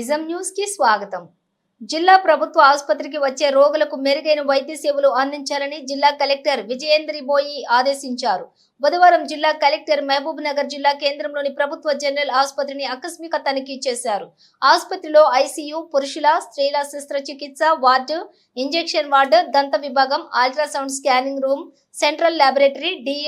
నిజం న్యూస్కి స్వాగతం. జిల్లా ప్రభుత్వ ఆసుపత్రికి వచ్చే రోగులకు మెరుగైన వైద్య సేవలు అందించాలని జిల్లా కలెక్టర్ విజయేంద్రి బోయి ఆదేశించారు. బుధవారం జిల్లా కలెక్టర్ మహబూబ్ నగర్ జిల్లా కేంద్రంలోని ప్రభుత్వ జనరల్ ఆసుపత్రిని ఆకస్మిక తనిఖీ చేశారు. ఆసుపత్రిలో ఐసీయూ పురుషుల స్త్రీల శస్త్రచికిత్స వార్డు ఇంజెక్షన్ వార్డు దంత విభాగం ultrasound scanning room central laboratory de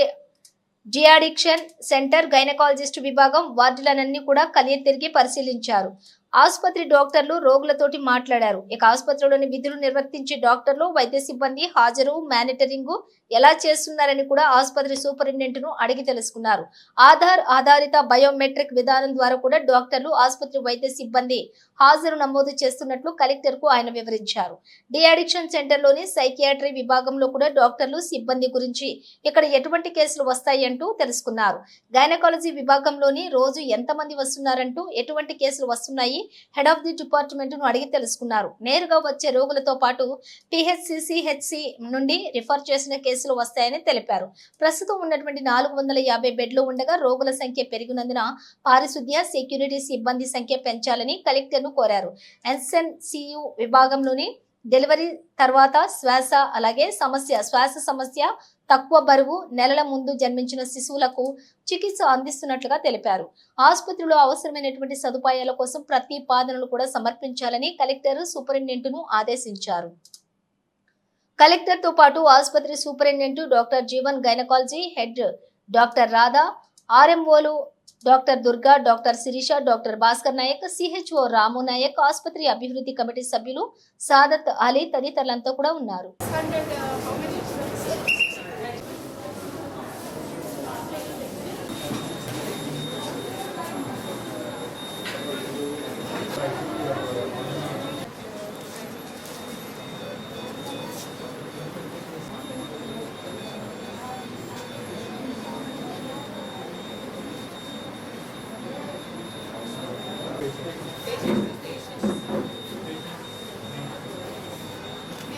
addiction centre gynaecologist విభాగం వార్డులనన్నీ కూడా కలియ తిరిగి పరిశీలించారు. ఆసుపత్రి డాక్టర్లు రోగులతోటి మాట్లాడారు. ఇక ఆసుపత్రిలోని విధులు నిర్వర్తించే డాక్టర్లు వైద్య సిబ్బంది హాజరు మానిటరింగ్ ఎలా చేస్తున్నారని కూడా ఆసుపత్రి సూపరింటెండెంట్ను అడిగి తెలుసుకున్నారు. ఆధార్ ఆధారిత బయోమెట్రిక్ విధానం ద్వారా కూడా డాక్టర్లు ఆసుపత్రి వైద్య సిబ్బంది హాజరు నమోదు చేస్తున్నట్లు కలెక్టర్కు ఆయన వివరించారు. డిఅడిక్షన్ సెంటర్లోని సైకియాట్రీ విభాగంలో కూడా డాక్టర్లు సిబ్బంది గురించి ఇక్కడ ఎటువంటి కేసులు వస్తాయి అంటూ తెలుసుకున్నారు. గైనకాలజీ విభాగంలోని రోజు ఎంతమంది వస్తున్నారంటూ ఎటువంటి కేసులు వస్తున్నాయి? హెడ్ ఆఫ్ ది డిపార్ట్మెంట్ను అడిగి తెలుసుకున్నారు. నేరుగా వచ్చే రోగులతో పాటు పిహెచ్సిసిహెచ్సి నుండి రిఫర్ చేసిన కేసులు వస్తాయని తెలిపారు. ప్రస్తుతం ఉన్నటువంటి నాలుగు వందల యాభై బెడ్లు ఉండగా రోగుల సంఖ్య పెరిగినందున పారిశుద్ధ్య సెక్యూరిటీ సిబ్బంది సంఖ్య పెంచాలని కలెక్టర్ను కోరారు. ఎన్ఎస్ఎన్సియు విభాగంలోని డెలివరీ తర్వాత శ్వాస అలాగే సమస్య శ్వాస సమస్య తక్కువ బరువు నెలల ముందు జన్మించిన శిశువులకు చికిత్స అందిస్తున్నట్లుగా తెలిపారు. ఆసుపత్రిలో అవసరమైనటువంటి సదుపాయాల కోసం ప్రతిపాదనలు కూడా సమర్పించాలని కలెక్టర్ సూపరింటెండెంట్ ఆదేశించారు. కలెక్టర్తో పాటు ఆసుపత్రి superintendent doctor Jeevan gynaecology head doctor Radha ఆర్ఎంఓలు doctor Durga doctor Sirisha doctor Bhaskar Naik CHO Ramu Naik ఆసుపత్రి అభివృద్ధి కమిటీ సభ్యులు సాదత్ అలీ తదితరులంతా కూడా ఉన్నారు.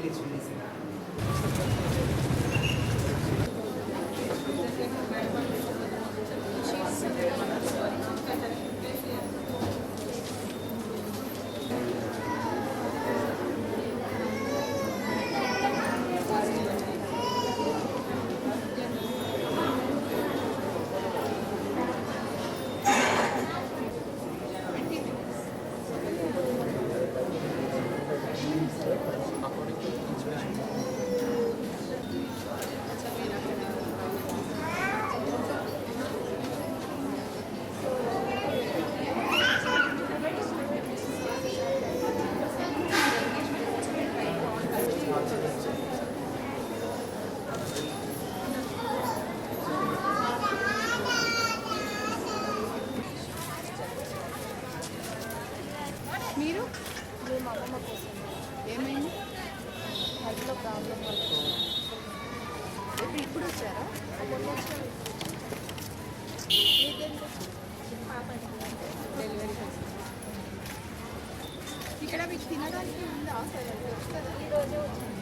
ability to reason. మీరు? మేము అమ్మమ్మ కోసం. ఏమైంది? హెల్త్లో ప్రాబ్లం వల్ల. ఇప్పుడు ఇప్పుడు వచ్చారా? డెలివరీ ఇక్కడ మీకు తినడానికి ఉందా? సరే దొరుకుతుందా ఈరోజే వచ్చింది.